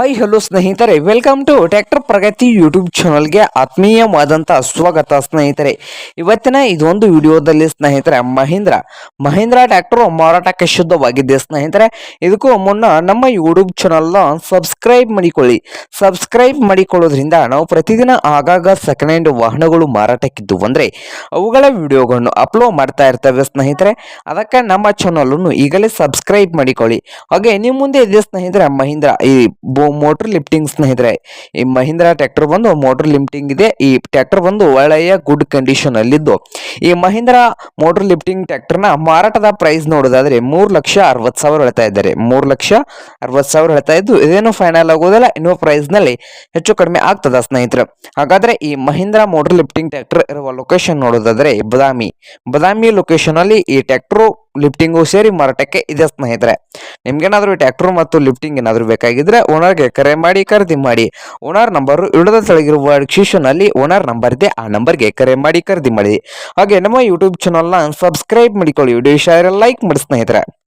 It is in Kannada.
ಹಾಯ್ ಹಲೋ ಸ್ನೇಹಿತರೆ. Welcome to tractor Pragati YouTube ಚಾನಲ್ಗೆ ಆತ್ಮೀಯವಾದಂಥ ಸ್ವಾಗತ, ಸ್ನೇಹಿತರೆ. ಇವತ್ತಿನ ಇದೊಂದು ವಿಡಿಯೋದಲ್ಲಿ, ಸ್ನೇಹಿತರೆ, ಮಹೀಂದ್ರ. ಮಹೀಂದ್ರ ಟ್ರ್ಯಾಕ್ಟರ್ ಮಾರಾಟಕ್ಕೆ ಶುದ್ಧವಾಗಿದೆ, ಸ್ನೇಹಿತರೆ. ಇದಕ್ಕೂ ಮುನ್ನ ನಮ್ಮ ಯೂಟ್ಯೂಬ್ ಚಾನಲ್ನ ಸಬ್ಸ್ಕ್ರೈಬ್ ಮಾಡಿಕೊಳ್ಳಿ. ಸಬ್ಸ್ಕ್ರೈಬ್ ಮಾಡಿಕೊಳ್ಳೋದ್ರಿಂದ ನಾವು ಪ್ರತಿದಿನ ಆಗಾಗ ಸೆಕೆಂಡ್ ಹ್ಯಾಂಡ್ ವಾಹನಗಳು ಮಾರಾಟಕ್ಕಿದ್ದು ಅಂದರೆ ಅವುಗಳ ವಿಡಿಯೋಗಳನ್ನು ಅಪ್ಲೋಡ್ ಮಾಡ್ತಾ ಇರ್ತವೆ, ಸ್ನೇಹಿತರೆ. ಅದಕ್ಕೆ ನಮ್ಮ ಚಾನಲನ್ನು ಈಗಲೇ ಸಬ್ಸ್ಕ್ರೈಬ್ ಮಾಡಿಕೊಳ್ಳಿ. ಹಾಗೆ ನಿಮ್ಮ ಮುಂದೆ ಇದೆ, ಸ್ನೇಹಿತರೆ, ಮಹೀಂದ್ರ. ಈ ಮೋಟರ್ ಲಿಫ್ಟಿಂಗ್ ಸ್ನೇಹಿತರೆ, ಈ ಮಹೀಂದ್ರ ಟ್ರ್ಯಾಕ್ಟರ್ ಬಂದು ಮೋಟರ್ ಲಿಫ್ಟಿಂಗ್ ಇದೆ, ಈ ಟ್ರ್ಯಾಕ್ಟರ್ ಬಂದು ಒಳ್ಳೆಯ ಗುಡ್ ಕಂಡೀಷನ್ ಅಲ್ಲಿದ್ದು. ಈ ಮಹೀಂದ್ರ ಮೋಟರ್ ಲಿಫ್ಟಿಂಗ್ ಟ್ರ್ಯಾಕ್ಟರ್ನ ಮಾರಾಟದ ಪ್ರೈಸ್ ನೋಡೋದಾದ್ರೆ ಮೂರು ಲಕ್ಷ ಅರವತ್ತು ಸಾವಿರ ಹೇಳ್ತಾ ಇದ್ದಾರೆ. ಮೂರು ಲಕ್ಷ ಅರವತ್ತು ಸಾವಿರ ಹೇಳ್ತಾ ಇದ್ದು, ಇದೇನು ಫೈನಲ್ ಆಗೋದಿಲ್ಲ, ಇನ್ನೂ ಪ್ರೈಸ್ನಲ್ಲಿ ಹೆಚ್ಚು ಕಡಿಮೆ ಆಗ್ತದ ಸ್ನೇಹಿತರೆ. ಹಾಗಾದ್ರೆ ಈ ಮಹೀಂದ್ರ ಮೋಟರ್ ಲಿಫ್ಟಿಂಗ್ ಟ್ರ್ಯಾಕ್ಟರ್ ಇರುವ ಲೊಕೇಶನ್ ನೋಡೋದಾದ್ರೆ ಬದಾಮಿ. ಬದಾಮಿ ಲೊಕೇಶನ್ ಅಲ್ಲಿ ಈ ಟ್ರ್ಯಾಕ್ಟರ್ ಲಿಫ್ಟಿಂಗು ಸೇರಿ ಮಾರಾಟಕ್ಕೆ ಇದೆ ಸ್ನೇಹಿತರೆ. ನಿಮ್ಗೇನಾದ್ರೂ ಟ್ರ್ಯಾಕ್ಟರ್ ಮತ್ತು ಲಿಫ್ಟಿಂಗ್ ಏನಾದರೂ ಬೇಕಾಗಿದ್ರೆ ಓನರ್ಗೆ ಕರೆ ಮಾಡಿ, ಖರೀದಿ ಮಾಡಿ. ಓನರ್ ನಂಬರ್ ಇಡದ ತೆಳಗಿರುವ ಡಿಸ್ಕ್ರಿಪ್ಷನ್ ಓನರ್ ನಂಬರ್ ಇದೆ. ಆ ನಂಬರ್ಗೆ ಕರೆ ಮಾಡಿ, ಖರೀದಿ ಮಾಡಿ. ಹಾಗೆ ನಮ್ಮ ಯೂಟ್ಯೂಬ್ ಚಾನಲ್ನ ಸಬ್ಸ್ಕ್ರೈಬ್ ಮಾಡಿಕೊಳ್ಳಿ. ವಿಡಿಯೋ ಶೇರ್ ಲೈಕ್ ಮಾಡಿ ಸ್ನೇಹಿತರೆ.